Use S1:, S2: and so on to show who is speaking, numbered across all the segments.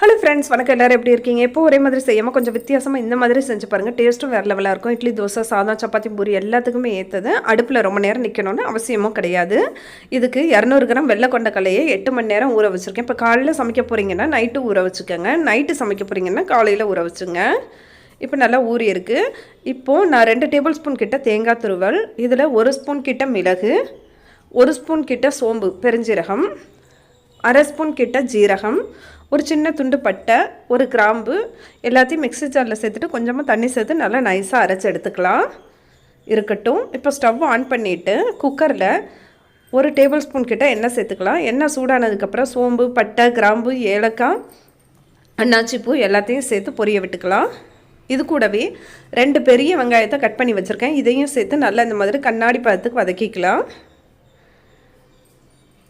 S1: Hello friends வணக்கம். எல்லாரும் எப்படி இருக்கீங்க? இப்போ ஒரே மாதிரி செய்யாமல் கொஞ்சம் வித்தியாசமாக இந்த மாதிரி செஞ்சு பாருங்கள் டேஸ்ட்டும் வேறு லெவலாக இருக்கும். இட்லி தோசை சாதம் சப்பாத்தி பூரி எல்லாத்துக்குமே ஏற்றது அடுப்பில் ரொம்ப நேரம் நிற்கணும்னு அவசியமும் கிடையாது. இதுக்கு இரநூறு கிராம் வெள்ளை கொண்ட கலையை எட்டு மணி நேரம் ஊற வச்சுருக்கேன். இப்போ காலையில் சமைக்க போகிறீங்கன்னா நைட்டு ஊற வச்சுக்கோங்க. நைட்டு சமைக்க போகிறீங்கன்னா காலையில் ஊற வச்சுங்க. இப்போ நல்லா ஊறி இருக்குது இப்போது நான் ரெண்டு டேபிள் ஸ்பூன் கிட்ட தேங்காய் துருவல் இதில் ஒரு ஸ்பூன் கிட்ட மிளகு ஒரு ஸ்பூன் கிட்ட சோம்பு பெருஞ்சீரகம் அரை ஸ்பூன் கிட்ட ஜீரகம் ஒரு சின்ன துண்டு பட்டை ஒரு கிராம்பு எல்லாத்தையும் மிக்ஸி ஜாரில் சேர்த்துட்டு கொஞ்சமாக தண்ணி சேர்த்து நல்லா நைஸாக அரைச்சி எடுத்துக்கலாம். இருக்கட்டும். இப்போ ஸ்டவ் ஆன் பண்ணிவிட்டு குக்கரில் ஒரு டேபிள் ஸ்பூன் கிட்ட எண்ணெய் சேர்த்துக்கலாம். எண்ணெய் சூடானதுக்கப்புறம் சோம்பு பட்டை கிராம்பு ஏலக்காய் அன்னாச்சிப்பூ எல்லாத்தையும் சேர்த்து பொரிய விட்டுக்கலாம். இது கூடவே ரெண்டு பெரிய வெங்காயத்தை கட் பண்ணி வச்சுருக்கேன். இதையும் சேர்த்து நல்லா இந்த மாதிரி கண்ணாடி பதத்துக்கு வதக்கிக்கலாம்.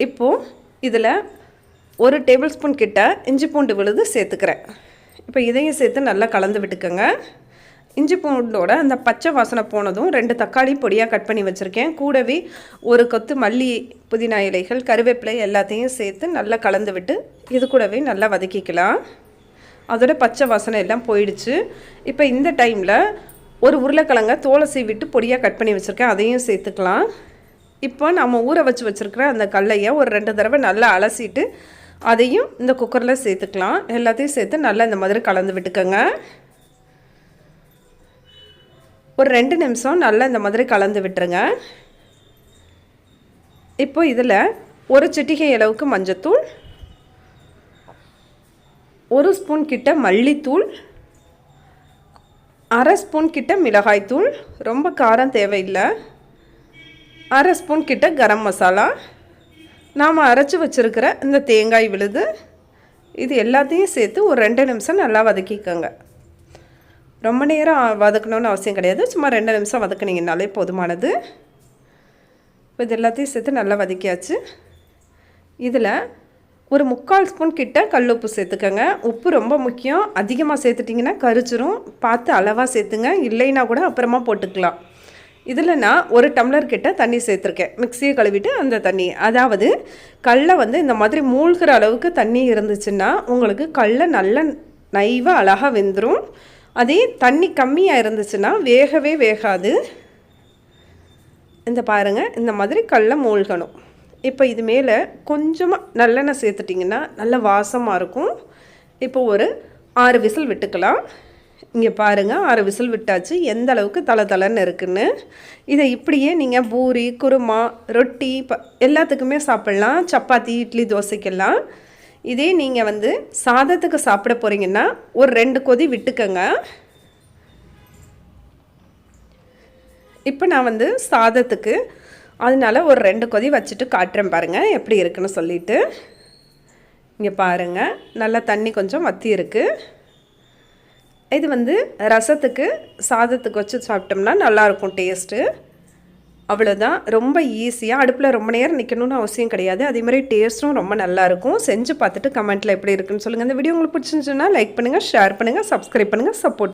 S1: இப்போது இதில் ஒரு டேபிள் ஸ்பூன் கிட்ட இஞ்சி பூண்டு விழுது சேர்த்துக்கிறேன். இப்போ இதையும் சேர்த்து நல்லா கலந்து விட்டுக்கோங்க. இஞ்சி பூண்டோட அந்த பச்சை வாசனை போனதும் ரெண்டு தக்காளி பொடியாக கட் பண்ணி வச்சுருக்கேன். கூடவே ஒரு கொத்து மல்லி புதினா இலைகள் கருவேப்பிலை எல்லாத்தையும் சேர்த்து நல்லா கலந்து விட்டு இது கூடவே நல்லா வதக்கிக்கலாம். அதோட பச்சை வாசனை எல்லாம் போயிடுச்சு. இப்போ இந்த டைமில் ஒரு உருளைக்கிழங்க தோலை சீவிட்டு பொடியாக கட் பண்ணி வச்சுருக்கேன். அதையும் சேர்த்துக்கலாம். இப்போ நம்ம ஊற வச்சு வச்சுருக்கிற அந்த கல்லையை ஒரு ரெண்டு தடவை நல்லா அலசிட்டு அதையும் இந்த குக்கரில் சேர்த்துக்கலாம். எல்லாத்தையும் சேர்த்து நல்லா இந்த மாதிரி கலந்து விட்டுக்கோங்க. ஒரு ரெண்டு நிமிஷம் நல்லா இந்த மாதிரி கலந்து விட்டுருங்க. இப்போ இதில் ஒரு சிட்டிகை அளவுக்கு மஞ்சத்தூள் ஒரு ஸ்பூன் கிட்ட மல்லித்தூள் அரை ஸ்பூன் கிட்ட மிளகாய்த்தூள் ரொம்ப காரம் தேவையில்லை. அரை ஸ்பூன் கிட்ட கரம் மசாலா நாம் அரைச்சி வச்சுருக்கிற இந்த தேங்காய் விழுது இது எல்லாத்தையும் சேர்த்து ஒரு ரெண்டு நிமிஷம் நல்லா வதக்கிக்கோங்க. ரொம்ப நேரம் வதக்கணும்னு அவசியம் கிடையாது. சும்மா ரெண்டு நிமிஷம் வதக்குனீங்கனாலே போதுமானது. இப்போ இது எல்லாத்தையும் சேர்த்து நல்லா வதக்கியாச்சு. இதில் ஒரு முக்கால் ஸ்பூன் கிட்ட கல் உப்பு சேர்த்துக்கோங்க. உப்பு ரொம்ப முக்கியம். அதிகமாக சேர்த்துட்டிங்கன்னா கரிச்சிரும். பார்த்து அளவாக சேர்த்துங்க. இல்லைன்னா கூட அப்புறமா போட்டுக்கலாம். இதில் நான் ஒரு டம்ளர் கிட்ட தண்ணி சேர்த்துருக்கேன். மிக்சியை கழுவிட்டு அந்த தண்ணி. அதாவது கடல வந்து இந்த மாதிரி மூழ்கிற அளவுக்கு தண்ணி இருந்துச்சுன்னா உங்களுக்கு கடல நல்ல நைவாக அழகாக வெந்துடும் அதே தண்ணி கம்மியாக இருந்துச்சுன்னா வேகவே வேகாது. இந்த பாருங்கள் இந்த மாதிரி கடல மூழ்கணும். இப்போ இது மேலே கொஞ்சமாக நல்லெண்ணெய் சேர்த்துட்டிங்கன்னா நல்ல வாசமாக இருக்கும். இப்போ ஒரு ஆறு விசில் விட்டுக்கலாம். இங்கே பாருங்கள் ஆறு விசில் விட்டாச்சு. எந்த அளவுக்கு தலை தலைன்னு இருக்குன்னு. இதை இப்படியே நீங்கள் பூரி குருமா ரொட்டி ப எல்லாத்துக்குமே சாப்பிட்லாம். சப்பாத்தி இட்லி தோசைக்கெல்லாம். இதே நீங்கள் வந்து சாதத்துக்கு சாப்பிட போகிறீங்கன்னா ஒரு ரெண்டு கொதி விட்டுக்கோங்க. இப்போ நான் வந்து சாதத்துக்கு அதனால ஒரு ரெண்டு கொதி வச்சுட்டு காட்டுறேன் பாருங்கள் எப்படி இருக்குன்னு சொல்லிட்டு. இங்கே பாருங்கள் நல்லா தண்ணி கொஞ்சம் வற்றி இருக்குது இது வந்து ரசத்துக்கு சாதத்துக்கு வச்சு சாப்பிட்டோம்னா நல்லாயிருக்கும் டேஸ்ட்டு அவ்வளோதான் ரொம்ப ஈஸியாக அடுப்பில் ரொம்ப நேரம் நிற்கணும்னு அவசியம் கிடையாது. அதே மாதிரி டேஸ்ட்டும் ரொம்ப நல்லாயிருக்கும். செஞ்சு பார்த்துட்டு கமெண்ட்டில் எப்படி இருக்குன்னு சொல்லுங்கள் இந்த வீடியோ உங்களுக்கு பிடிச்சிருந்துச்சுன்னா லைக் பண்ணுங்கள் ஷேர் பண்ணுங்கள் சப்ஸ்கிரைப் பண்ணுங்கள் சப்போர்ட்